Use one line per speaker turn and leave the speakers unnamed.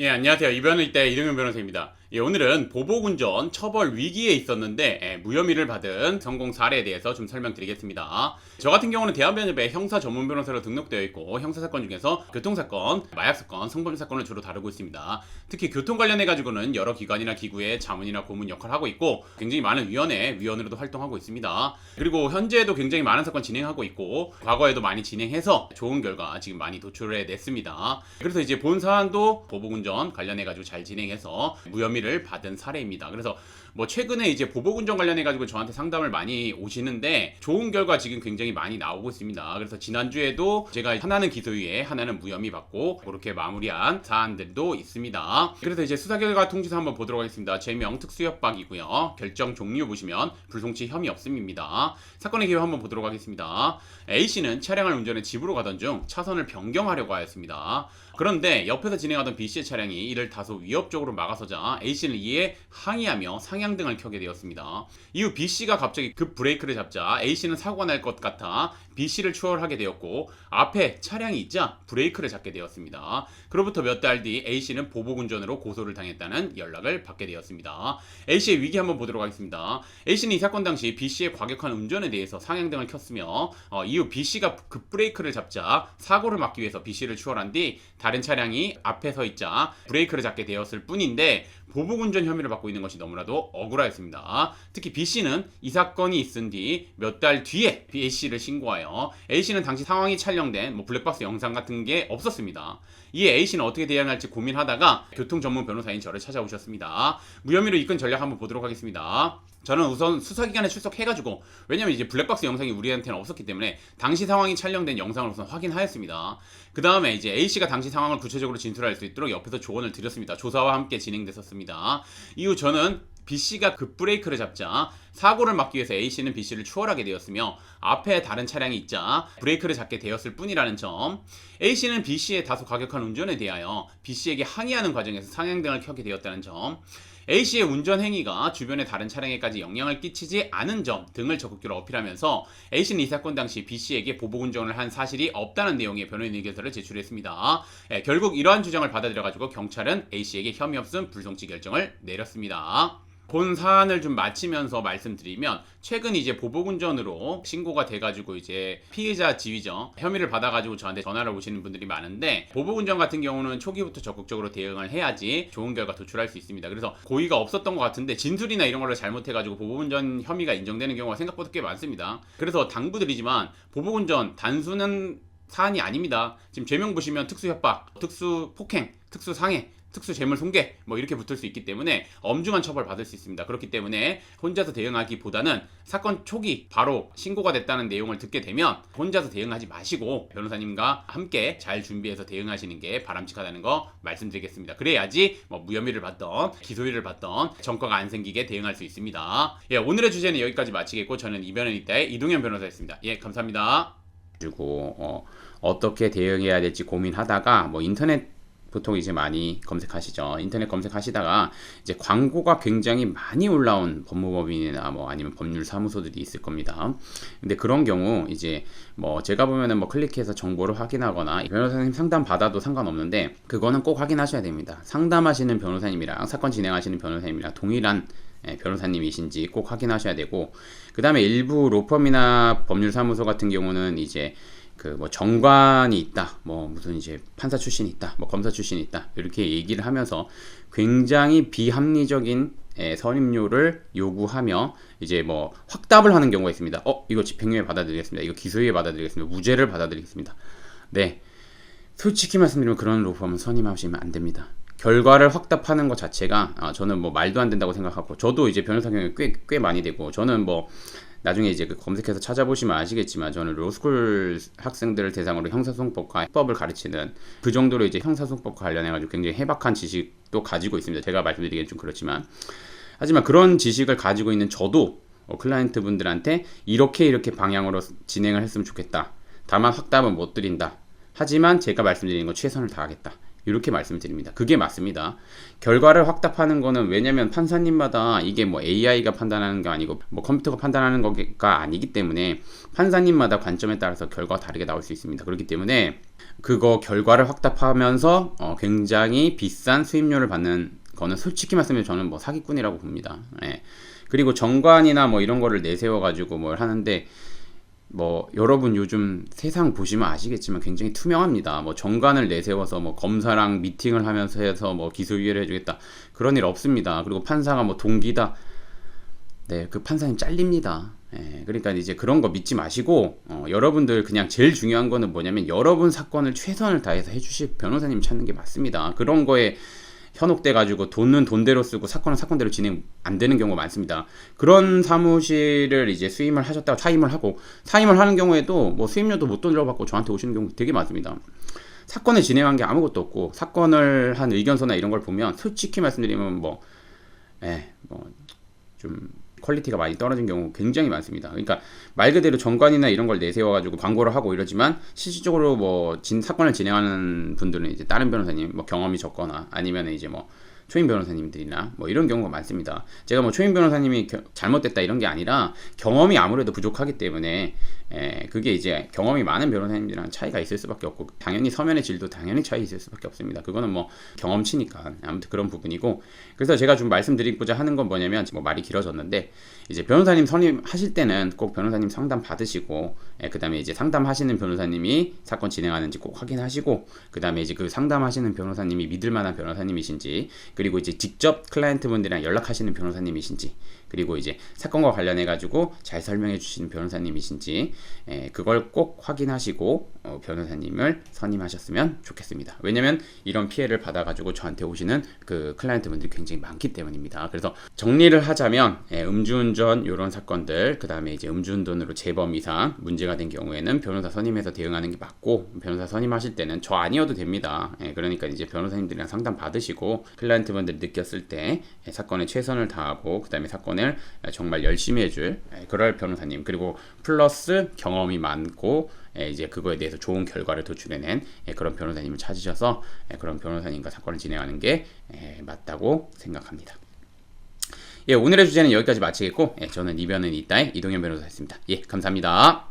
예, 안녕하세요. 이변의 때 이등현 변호사입니다. 예, 오늘은 보복운전 처벌 위기에 있었는데 예, 무혐의를 받은 성공 사례에 대해서 좀 설명드리겠습니다. 저 같은 경우는 대한변협에 형사 전문 변호사로 등록되어 있고 형사 사건 중에서 교통 사건, 마약 사건, 성범사건을 주로 다루고 있습니다. 특히 교통 관련해 가지고는 여러 기관이나 기구의 자문이나 고문 역할을 하고 있고 굉장히 많은 위원회 위원으로도 활동하고 있습니다. 그리고 현재에도 굉장히 많은 사건 진행하고 있고 과거에도 많이 진행해서 좋은 결과 지금 많이 도출해 냈습니다. 그래서 이제 본 사안도 보복운전 관련해 가지고 잘 진행해서 무혐의 를 받은 사례입니다. 그래서 뭐 최근에 이제 보복 운전 관련해 가지고 저한테 상담을 많이 오시는데 좋은 결과 지금 굉장히 많이 나오고 있습니다. 그래서 지난주에도 제가 하나는 기소유예, 하나는 무혐의 받고 그렇게 마무리한 사안들도 있습니다. 그래서 이제 수사 결과 통지서 한번 보도록 하겠습니다. 제명 특수협박이고요. 결정 종류 보시면 불송치 혐의 없음입니다. 사건의 개요 한번 보도록 하겠습니다. A 씨는 차량을 운전해 집으로 가던 중 차선을 변경하려고 하였습니다. 그런데 옆에서 진행하던 B 씨의 차량이 이를 다소 위협적으로 막아서자 A 씨는 이에 항의하며 상향등을 켜게 되었습니다. 이후 B 씨가 갑자기 급 브레이크를 잡자 A 씨는 사고가 날 것 같아 B 씨를 추월하게 되었고 앞에 차량이 있자 브레이크를 잡게 되었습니다. 그로부터 몇 달 뒤 A 씨는 보복운전으로 고소를 당했다는 연락을 받게 되었습니다. A 씨의 위기 한번 보도록 하겠습니다. A 씨는 이 사건 당시 B 씨의 과격한 운전에 대해서 상향등을 켰으며 어, 이후 B 씨가 급 브레이크를 잡자 사고를 막기 위해서 B 씨를 추월한 뒤 다른 차량이 앞에 서 있자 브레이크를 잡게 되었을 뿐인데 보복운전 혐의를 받고 있는 것이 너무나도 억울하였습니다. 특히 B 씨는 이 사건이 있은 뒤 몇 달 뒤에 A 씨를 신고하여 A 씨는 당시 상황이 촬영된 뭐 블랙박스 영상 같은 게 없었습니다. 이에 A 씨는 어떻게 대응할지 고민하다가 교통 전문 변호사인 저를 찾아오셨습니다. 무혐의로 이끈 전략 한번 보도록 하겠습니다. 저는 우선 수사기관에 출석해가지고 왜냐면 이제 블랙박스 영상이 우리한테는 없었기 때문에 당시 상황이 촬영된 영상을 우선 확인하였습니다. 그 다음에 이제 A 씨가 당시 상황을 구체적으로 진술할 수 있도록 옆에서 조언을 드렸습니다. 조사와 함께 진행됐었습니다. 이후 저는 B 씨가 급 브레이크를 잡자 사고를 막기 위해서 A 씨는 B 씨를 추월하게 되었으며 앞에 다른 차량이 있자 브레이크를 잡게 되었을 뿐이라는 점. A 씨는 B 씨의 다소 과격한 운전에 대하여 B 씨에게 항의하는 과정에서 상향등을 켜게 되었다는 점. A 씨의 운전 행위가 주변의 다른 차량에까지 영향을 끼치지 않은 점 등을 적극적으로 어필하면서 A 씨는 이 사건 당시 B 씨에게 보복 운전을 한 사실이 없다는 내용의 변호인 의견서를 제출했습니다. 예, 결국 이러한 주장을 받아들여 가지고 경찰은 A 씨에게 혐의 없음 불송치 결정을 내렸습니다. 본 사안을 좀 마치면서 말씀드리면 최근 이제 보복운전으로 신고가 돼가지고 이제 피해자 지위죠 혐의를 받아가지고 저한테 전화를 오시는 분들이 많은데 보복운전 같은 경우는 초기부터 적극적으로 대응을 해야지 좋은 결과 도출할 수 있습니다. 그래서 고의가 없었던 것 같은데 진술이나 이런 걸로 잘못해가지고 보복운전 혐의가 인정되는 경우가 생각보다 꽤 많습니다. 그래서 당부드리지만 보복운전 단순한 사안이 아닙니다. 지금 죄명 보시면 특수협박, 특수폭행, 특수상해 특수 재물 손괴 뭐 이렇게 붙을 수 있기 때문에 엄중한 처벌 받을 수 있습니다. 그렇기 때문에 혼자서 대응하기보다는 사건 초기 바로 신고가 됐다는 내용을 듣게 되면 혼자서 대응하지 마시고 변호사님과 함께 잘 준비해서 대응하시는 게 바람직하다는 거 말씀드리겠습니다. 그래야지 뭐 무혐의를 받던 기소유를 받던 전과가 안 생기게 대응할 수 있습니다. 예, 오늘의 주제는 여기까지 마치겠고 저는 이변은 이따의 이동현 변호사였습니다. 예, 감사합니다. 그리고 어, 어떻게 대응해야 될지 고민하다가 뭐 인터넷 보통 이제 많이 검색하시죠. 인터넷 검색하시다가 이제 광고가 굉장히 많이 올라온 법무법인이나 뭐 아니면 법률 사무소들이 있을 겁니다. 근데 그런 경우 이제 뭐 제가 보면은 뭐 클릭해서 정보를 확인하거나 변호사님 상담 받아도 상관없는데 그거는 꼭 확인하셔야 됩니다. 상담하시는 변호사님이랑 사건 진행하시는 변호사님이랑 동일한 예, 변호사님이신지 꼭 확인하셔야 되고 그 다음에 일부 로펌이나 법률사무소 같은 경우는 이제 그 뭐 정관이 있다, 뭐 무슨 이제 판사 출신이 있다, 뭐 검사 출신이 있다 이렇게 얘기를 하면서 굉장히 비합리적인 예, 선임료를 요구하며 이제 뭐 확답을 하는 경우가 있습니다. 어 이거 집행유예 받아들이겠습니다. 이거 기소유예 받아들이겠습니다. 무죄를 받아들이겠습니다. 네, 솔직히 말씀드리면 그런 로펌은 선임하시면 안 됩니다. 결과를 확답하는 것 자체가 아, 저는 뭐 말도 안 된다고 생각하고 저도 이제 변호사 경험이 꽤, 꽤 많이 되고 저는 뭐 나중에 이제 그 검색해서 찾아보시면 아시겠지만 저는 로스쿨 학생들을 대상으로 형사소송법과 해법을 가르치는 그 정도로 이제 형사소송법 관련해 가지고 굉장히 해박한 지식도 가지고 있습니다. 제가 말씀드리기엔 좀 그렇지만 하지만 그런 지식을 가지고 있는 저도 어, 클라이언트 분들한테 이렇게 이렇게 방향으로 진행을 했으면 좋겠다. 다만 확답은 못 드린다. 하지만 제가 말씀드리는 건 최선을 다하겠다. 이렇게 말씀을 드립니다. 그게 맞습니다. 결과를 확답하는 거는 왜냐면 판사님마다 이게 뭐 AI가 판단하는 게 아니고 뭐 컴퓨터가 판단하는 거가 아니기 때문에 판사님마다 관점에 따라서 결과가 다르게 나올 수 있습니다. 그렇기 때문에 그거 결과를 확답하면서 어, 굉장히 비싼 수임료를 받는 거는 솔직히 말씀드리면 저는 뭐 사기꾼이라고 봅니다. 예. 그리고 정관이나 뭐 이런 거를 내세워 가지고 뭘 하는데 뭐 여러분 요즘 세상 보시면 아시겠지만 굉장히 투명합니다. 뭐 정관을 내세워서 뭐 검사랑 미팅을 하면서 해서 뭐 기소유예를 해주겠다 그런 일 없습니다. 그리고 판사가 뭐 동기다. 네, 그 판사님 잘립니다. 예, 그러니까 이제 그런 거 믿지 마시고 어, 여러분들 그냥 제일 중요한 거는 뭐냐면 여러분 사건을 최선을 다해서 해주실 변호사님 찾는 게 맞습니다. 그런 거에 현혹돼 가지고 돈은 돈대로 쓰고 사건은 사건대로 진행 안 되는 경우가 많습니다. 그런 사무실을 이제 수임을 하셨다가 사임을 하고 사임을 하는 경우에도 뭐 수임료도 못 들어받고 저한테 오시는 경우 되게 많습니다. 사건을 진행한 게 아무것도 없고 사건을 한 의견서나 이런 걸 보면 솔직히 말씀드리면 뭐, 예, 뭐좀 퀄리티가 많이 떨어진 경우 굉장히 많습니다. 그러니까 말 그대로 정관이나 이런 걸 내세워 가지고 광고를 하고 이러지만 실질적으로 뭐 진 사건을 진행하는 분들은 이제 다른 변호사님 뭐 경험이 적거나 아니면 이제 뭐 초임 변호사님들이나 뭐 이런 경우가 많습니다. 제가 뭐 초임 변호사님이 겨, 잘못됐다 이런 게 아니라 경험이 아무래도 부족하기 때문에 에, 그게 이제 경험이 많은 변호사님들이랑 차이가 있을 수밖에 없고 당연히 서면의 질도 당연히 차이 있을 수밖에 없습니다. 그거는 뭐 경험치니까 아무튼 그런 부분이고 그래서 제가 좀 말씀드리고자 하는 건 뭐냐면 뭐 말이 길어졌는데 이제 변호사님 선임하실 때는 꼭 변호사님 상담 받으시고 예, 그다음에 이제 상담하시는 변호사님이 사건 진행하는지 꼭 확인하시고 그다음에 이제 그 상담하시는 변호사님이 믿을 만한 변호사님이신지 그리고 이제 직접 클라이언트 분들이랑 연락하시는 변호사님이신지 그리고 이제 사건과 관련해 가지고 잘 설명해 주시는 변호사님이신지 예, 그걸 꼭 확인하시고 어, 변호사님을 선임하셨으면 좋겠습니다. 왜냐면 이런 피해를 받아 가지고 저한테 오시는 그 클라이언트 분들이 굉장히 많기 때문입니다. 그래서 정리를 하자면 예, 음주운전 이런 사건들 그다음에 이제 음주운전으로 재범 이상 문제가 된 경우에는 변호사 선임해서 대응하는 게 맞고 변호사 선임하실 때는 저 아니어도 됩니다. 예, 그러니까 이제 변호사님들이랑 상담 받으시고 클라이언트 분들이 느꼈을 때 예, 사건에 최선을 다하고 그 다음에 사건을 정말 열심히 해줄 예, 그럴 변호사님 그리고 플러스 경험이 많고 예, 이제 그거에 대해서 좋은 결과를 도출해낸 예, 그런 변호사님을 찾으셔서 예, 그런 변호사님과 사건을 진행하는 게 예, 맞다고 생각합니다. 예, 오늘의 주제는 여기까지 마치겠고 예, 저는 이변은 이따의 이동현 변호사였습니다. 예, 감사합니다.